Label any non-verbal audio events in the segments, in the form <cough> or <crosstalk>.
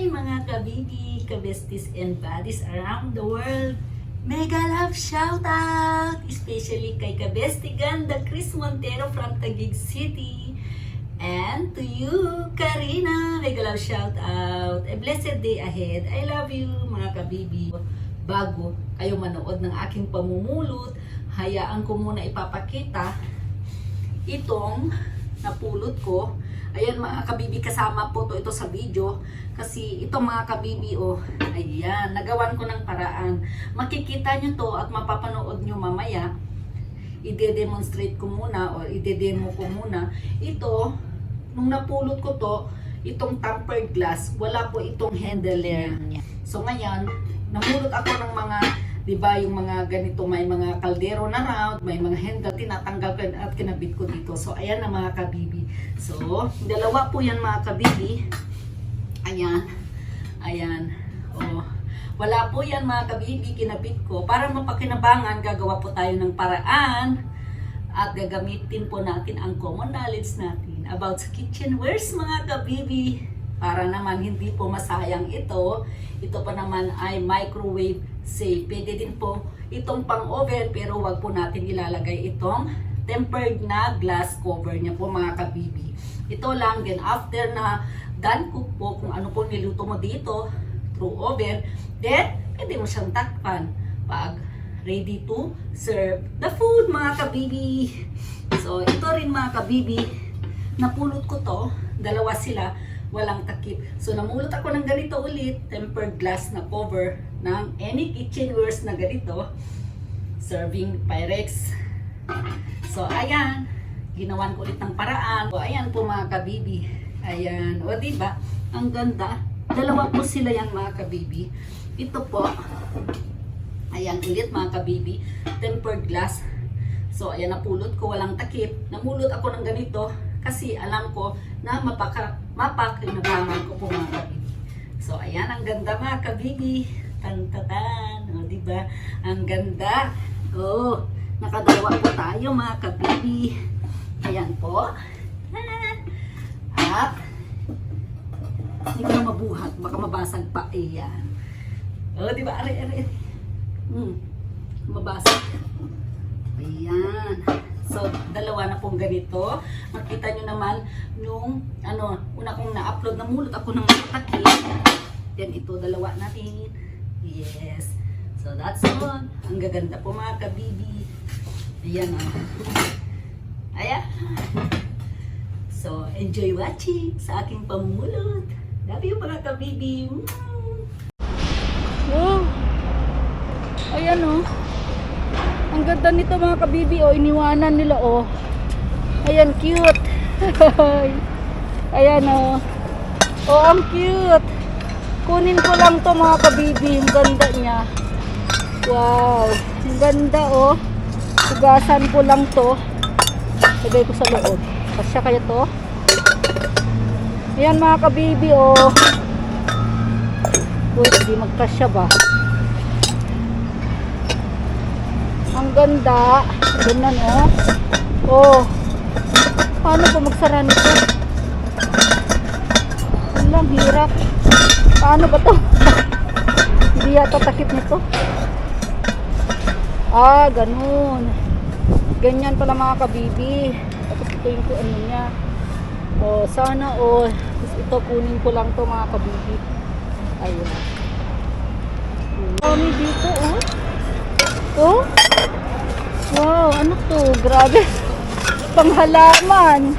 Hi mga kabibi, kabesties and buddies around the world. Mega love shout out! Especially kay kabesti ganda Chris Montero from Taguig City. And to you, Karina, mega love shout out. A blessed day ahead. I love you mga kabibi. Bago kayo manood ng aking pamumulot, hayaan ko muna ipapakita itong napulot ko. Ayan mga kabibi, kasama po to ito sa video. Kasi ito mga kabibi, oh, ayan, nagawan ko ng paraan. Makikita nyo to at mapapanood nyo mamaya. Ide-demonstrate ko muna or ide-demo ko muna. Ito, nung napulot ko to, itong tempered glass, wala po itong handle niya. So ngayon, namulot ako ng mga 'di ba yung mga ganito may mga kaldero na round, may mga handle tinatanggal ko at kinabit ko dito. So ayan na mga kabibi. So dalawa po 'yan mga kabibi. Ayan. Ayan. Oh. Wala po 'yan mga kabibi kinabit ko para mapakinabangan gagawa po tayo ng paraan at gagamitin po natin ang common knowledge natin about sa kitchenwares mga kabibi para naman hindi po masayang ito. Ito pa naman ay microwave safe. Pwede din po itong pang oven pero wag po natin ilalagay itong tempered na glass cover niya po mga kabibi. Ito lang din after na done cook po kung ano po niluto mo dito through oven, then pwede mo siyang takpan pag ready to serve the food mga kabibi. So ito rin mga kabibi, napulot ko to, dalawa sila, walang takip. So namulot ako ng ganito ulit, tempered glass na cover ng any kitchenwares na ganito, serving Pyrex. So ayan, ginawan ko ulit ng paraan. O ayan po mga kabibi. Ayan, o diba? Ang ganda. Dalawa po sila yan mga kabibi. Ito po, ayan ulit mga kabibi, tempered glass. So ayan napulot ko, walang takip. Namulot ako ng ganito kasi alam ko na mapaka, mapakinabangan ko po mga kabibi. So ayan, ang ganda mga kabibi. Tantatan, o diba? Ang ganda. Oh, nakadalawa po tayo mga kabibi. Ayan po. At, hindi ko na mabuhat. Baka mabasag pa. Ayan. O, di ba? Are, are, are. Hmm. Mabasag. Ayan. So, dalawa na pong ganito. Makita nyo naman, nung, ano, una kong na-upload, namulot ako ng matakit. Yan ito, dalawa natin. Yes. So, that's all. Ang gaganda po mga kabibi. Ayan, oh. Ayan. So, enjoy watching sa aking pamumulot. Love you mga kabibi. Wow! Ayan oh. Ang ganda nito mga kabibi oh. Iniwanan nila oh. Ayan, cute. <laughs> Ayan oh. Oh, ang cute. Kunin ko lang to mga kabibi. Yung ganda niya. Wow. Ang ganda oh. Hugasan ko lang to. Lagay ko sa loob. Kasya kaya to? Ayan mga kabibi oh. Uy, hindi magkasya ba? Ang ganda. Ganyan, oh. Oh. Paano ba magsara nito? Ang hirap. Paano ba to? hindi yata takip nito. Ah, ganun. Ganyan pala mga kabibi. Tapos ito yung ano niya. Oh, sana oh. Tapos ito kunin ko lang to mga kabibi. Ayun. Kami dito, oh. Oh. Wow, ano to? Grabe. <laughs> Panghalaman.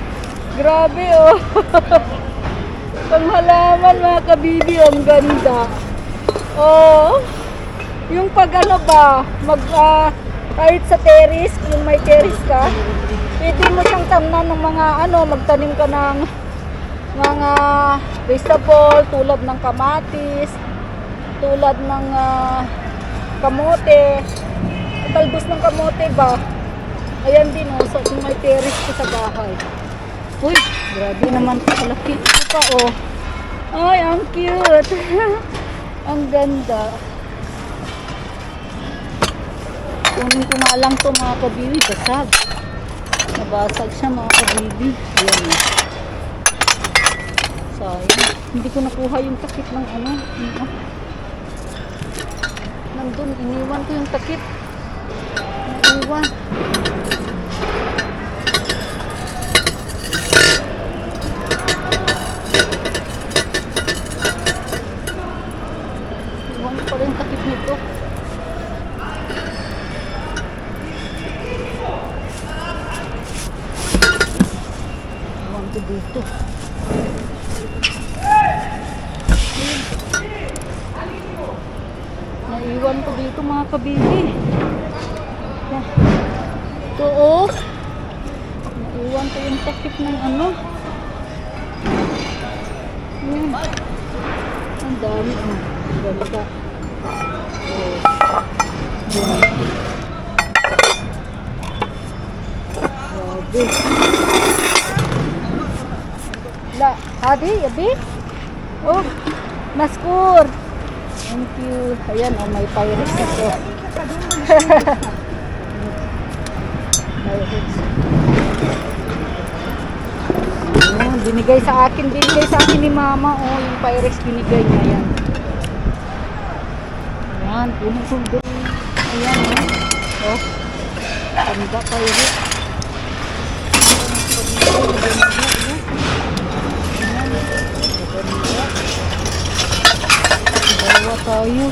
Grabe, oh. <laughs> Panghalaman, mga kabibi. Ang ganda. Oh. Yung pag ano ba, mag, ah, kahit sa terrace, yung may terrace ka, pwede mo siyang tamnan ng mga ano, magtanim ka ng mga vegetable tulad ng kamatis, tulad ng ah, kamote, talbos ng kamote ba? Ayan din oh, sa kung may terrace ko sa bahay. Uy, grabe naman kalaki ito pa oh. Ay, ang cute. <laughs> ang ganda. Kunin ko nga lang to mga kabibi, basag. Nabasag siya mga kabibi. Ayan oh. Sayang. Hindi ko nakuha yung takip ng ano. ano. Nandun, iniwan ko yung takip. Naiwan. Iwan ko pala yung takip nito. Iwan ko dito. Dito mga kabili. Ito oh. Naiwan ko yung takip ng ano. Yan. Ang dami oh. Ganda. Oh. Yan. Grabe. La, Adi, Abi? Oh, Maskur. Thank you. Ayan, oh, may pirates na pirates. Oh, binigay sa akin, binigay sa akin ni mama. Oh, yung pirates binigay niya yan. Ayan, puno ko doon. Ayan, oh. Oh, ganda pirates. Dalawa tayo.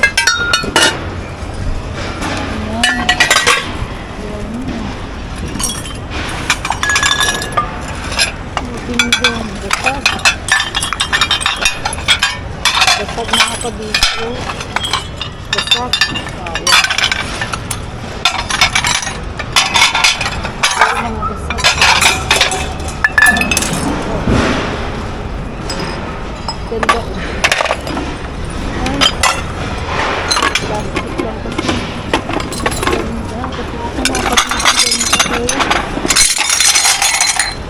Tingnan, basag. Basag mga kabisyo. Basag. Ayan. Ayan mga basag. Ganda. oh. Ay. Plastic lang kasi. Ganda. Kasi ako mga kabisyo.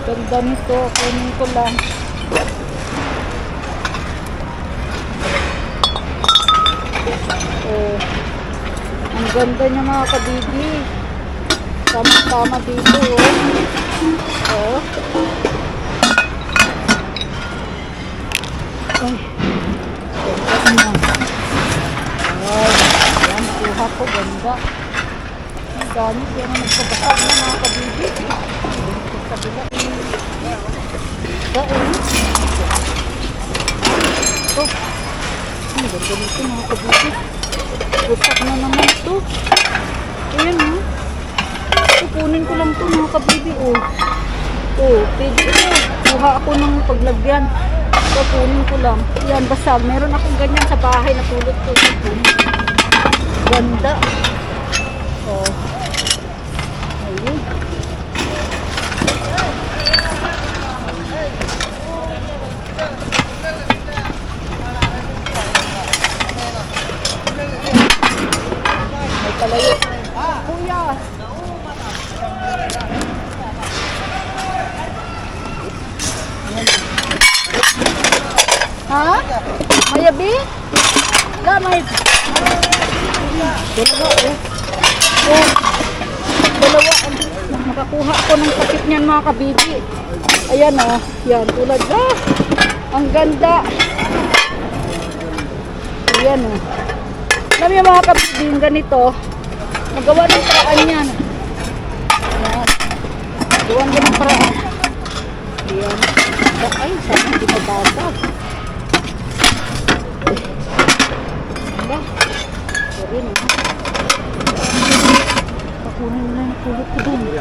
Ganda. oh. Nito. Kunin ko lang. Oh. Ang ganda niya mga kabibi. Tama-tama dito. Oh. Oh. Ay. Ay. Ayan. Ko. Ganda. Ang dami. Kaya na nagpabasag na mga kabibi. Dito sa kabila. Dahil. Ito. Ang ganda nito mga kabuti. Busak na naman ito. Ayan ha. Ito, kunin ko lang ito mga kabibi. Oh. Oh, pwede ito. Ako ng paglagyan. Ito, kunin ko lang. Yan, basag. Meron akong ganyan sa bahay na pulot ko. Ganda. Oh. Ayun. May palayo. Kuya. Ha? Mayabi? La, may... Dalawa, oh. Oh. Dalawa. Nakakuha ako ng sakit niyan mga kabibi. Ayan, oh. Yan, tulad. Ah! Ang ganda. Ayan, oh. Alam niyo mga kabibi, ganito, magawa ng paraan yan. Ayan. Ko ng paraan. Ayan. Ay, sana hindi mabasag. Aba. Sorry na. Pakunin mo na yung kulot ko dun. Ito,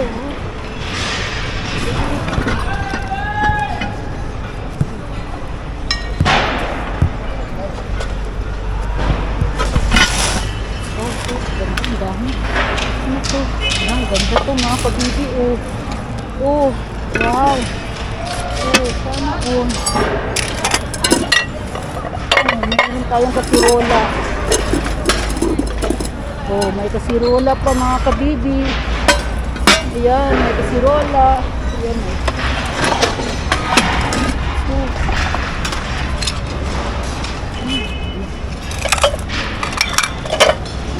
oh. Oh, oh, ganda, ang dami. Ano to? Ang ganda to mga kabibi, oh. Oh, wow. Oh, sana, oh. Oh, meron tayong kasirola. Oh, may kasirola pa mga kabibi. Ayan, may kasirola. Ayan, oh. Oh.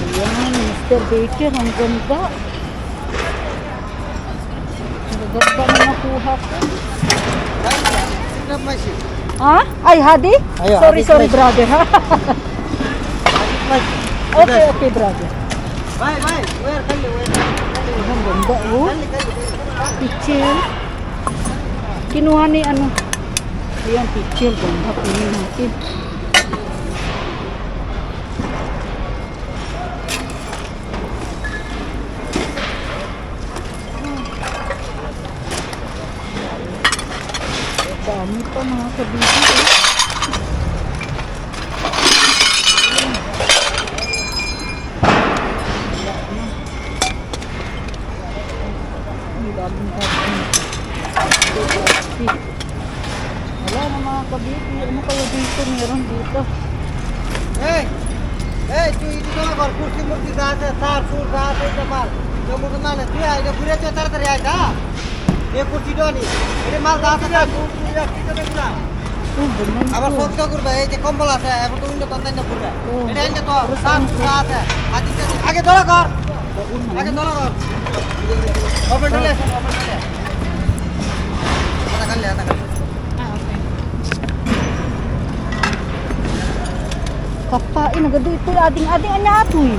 Ayan, Mr. Baker, ang ganda. Ang ganda mga nakuha ko. My shit. Ha? Ay, Hadi? Ayo, sorry, Hadi sorry, Flash. brother. <laughs> ha? Okay, okay, brother. Bye, bye. Where? Kali, where? Ang ganda, oh. Pichil. Kinuha ni ano. Ayan, pichil. Ganda, kunin natin. pa mga kabibig. Eh. Wala na mga kabibig. Ano kaya dito meron dito? Hey! Hey, cuy itu kan kalau kursi murti dah, sar sur dah, sar kepal. Kamu kemana? Dia ada kuda cetar teriak dah. আবার. সত্য করবে এই যে কম্বল আছে এখন তো উন্নত তন্দাই না ঘুরবে ও। এটা এনে তো যা আছে আগে ধরা কর আগে ধরা কর ওপেন ঢেলে ওপেন ঢেলে আটা খালি আটা Kapain, ito. Ading-ading ato eh.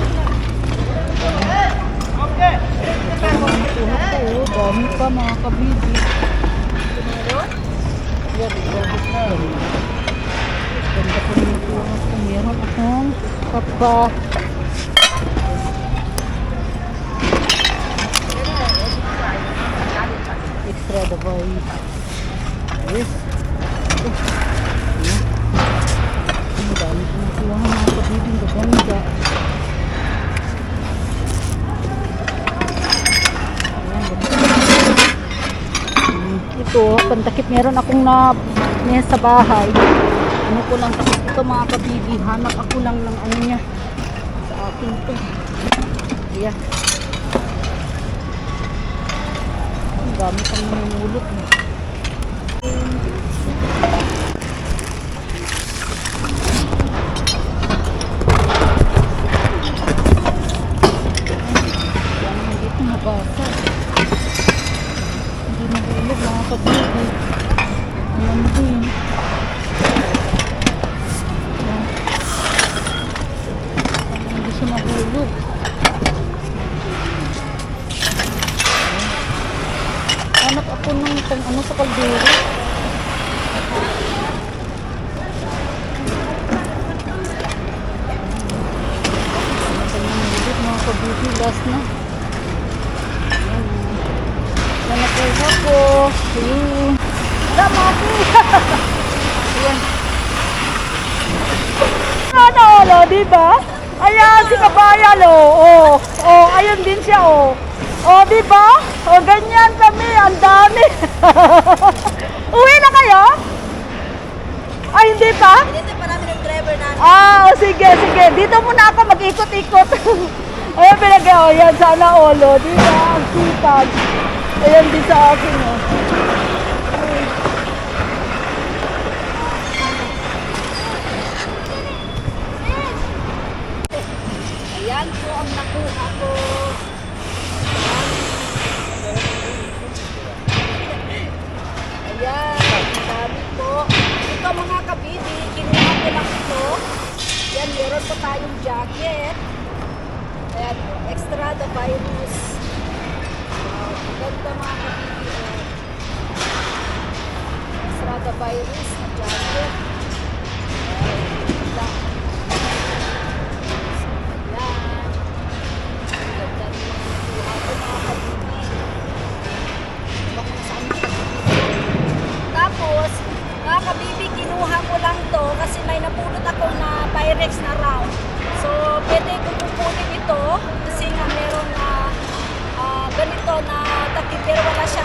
ko, oh. dami pa mga kabidi. Ganda ko yung tuha ko. Meron akong kapa. Extra dabay. Yes. Ang dami ko nakuha mga kabidi. Ang gaganda. Mm, Ito, pantakip meron akong na niya sa bahay. Ano ko lang takip ito mga kabibi. Hanap ako lang ng ano niya sa akin to. Ayan. Ang dami pang namumulot. eh. Yan, hindi ito nabasa. Hindi nahulog mga kabibi. Ayan din. Ayan. Parang Hindi siya mahulog. Ayan. Hanap ako ng pang ano sa kaldero. Ano pa nahulog mga kabibi. Last na. Ayan. Yan nakuha ko. Ayun. Wala, mati. Ayan. Ano, lo, di ba? Ayan, si Kabayan, lo. Oh, oh, ayun din siya, oh. Oh, di ba? Oh, ganyan kami. Ang dami. <laughs> Uwi na kayo? Ay, hindi pa? Dito pa namin yung driver namin. Ah, oh, sige, sige. Dito muna ako mag-ikot-ikot. <laughs> Ayan, pinag oh, yan, sana olo. Di ba? Ang sipag. Ayan din sa akin, oh. Ayan po ang nakuha ko. Ayan, ang dami po. Ito mga kabidi, kinuha ko lang ito. Yan, meron po tayong jacket. Ayan, extra the virus. Uh, ganda mga kabidi. oh. Extra the virus jacket. lyrics na rap. So, pwede ko kukunin ito kasi nga meron na uh, ganito na takipir wala siya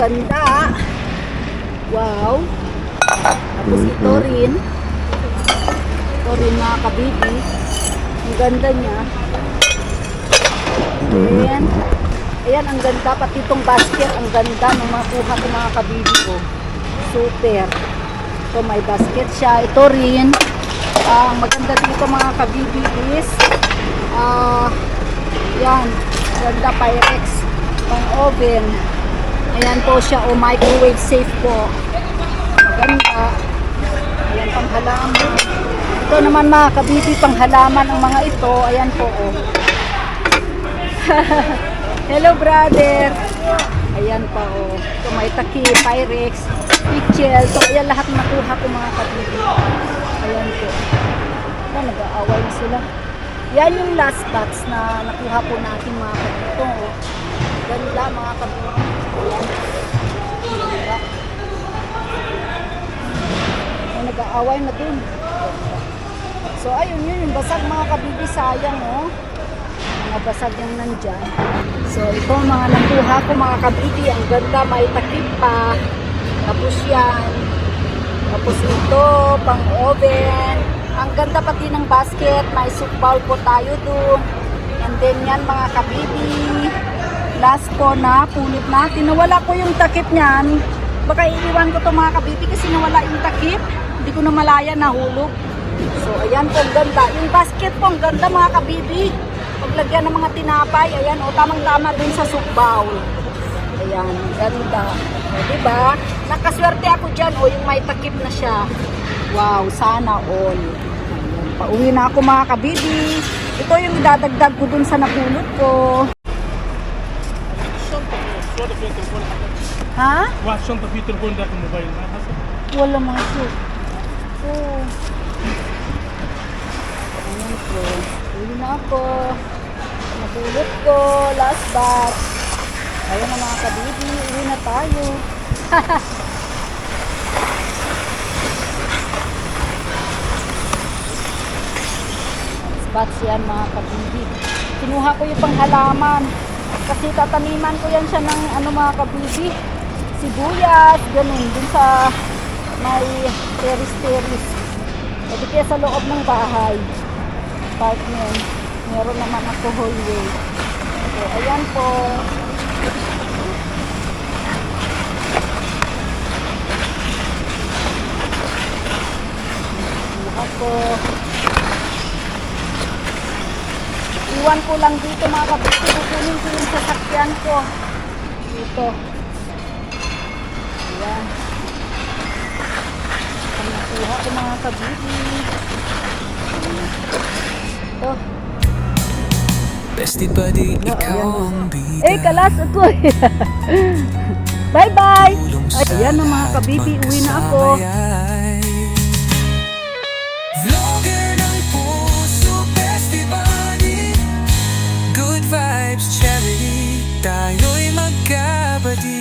ganda. Wow. Tapos ito rin. Ito rin mga kabibi. Ang ganda niya. Ayan. Ayan, ang ganda. Pati itong basket, ang ganda ng mga kuha ko mga kabibi ko. Super. So, may basket siya. Ito rin. Ang maganda dito mga kabibi is ah, yan. Ganda Pyrex. Pang oven. Ayan po siya, o microwave safe po. Maganda. Ayan, pang halaman. Ito naman mga kabibi, pang halaman ang mga ito. Ayan po, o. <laughs> Hello, brother. Ayan pa, o. Ito may taki, Pyrex, Pichel. So, ayan lahat nakuha ko mga kabibi. Ayan po. Ayan, nag-aaway na sila. Yan yung last batch na nakuha po natin mga kabibi. Ito, o. Ganda mga kabibi. Ayan. Ganda. Ay, nag-aaway na dun. So, ayun yun, yung basag mga kabibi, sayang, oh. Mga basag yung nandyan. So, ito mga nakuha ko mga kabibi. Ang ganda, may takip pa. Tapos yan. Tapos ito, pang oven. Ang ganda pati ng basket. May soup bowl po tayo dun. And then yan mga kabibi. Last po na, pulot natin. Nawala ko yung takip niyan. Baka iiwan ko to mga kabibi kasi nawala yung takip. Hindi ko na malaya nahulog. So, ayan po, ang ganda. Yung basket po, ang ganda mga kabibi. Paglagyan ng mga tinapay, ayan, o, tamang-tama dun sa soup bowl. Ayan, ganda. O, diba? Nakaswerte ako dyan, o, yung may takip na siya. Wow, sana all. Ayan, pauwi na ako mga kabibi. Ito yung idadagdag ko dun sa napulot ko. Ha? Watch on the Peter phone dati mobile na kasi. Wala mga shoot. Oh. Ayan po. Ako. Napulot ko. Last batch. Ayun na mga kabibi. Uwi na tayo. <laughs> Last batch yan mga kabibi. Kinuha ko yung panghalaman. Kasi tataniman ko yan siya ng ano mga kabibi. Sibuyas, ganun. Dun sa may teris-teris. Pwede kaya sa loob ng bahay. Park nyo. Meron naman ako hallway. So, ayan po. Ako. Iwan ko lang dito mga kabiti. Kukunin ko. Dito. Ayan. Ang nakuha ko mga kabiti. Ito. Bestie buddy, No, ikaw ang bida Eh, kalas ako. <laughs> Bye-bye. Ayan na mga kabibi, uwi na ako. tayo'y magkabati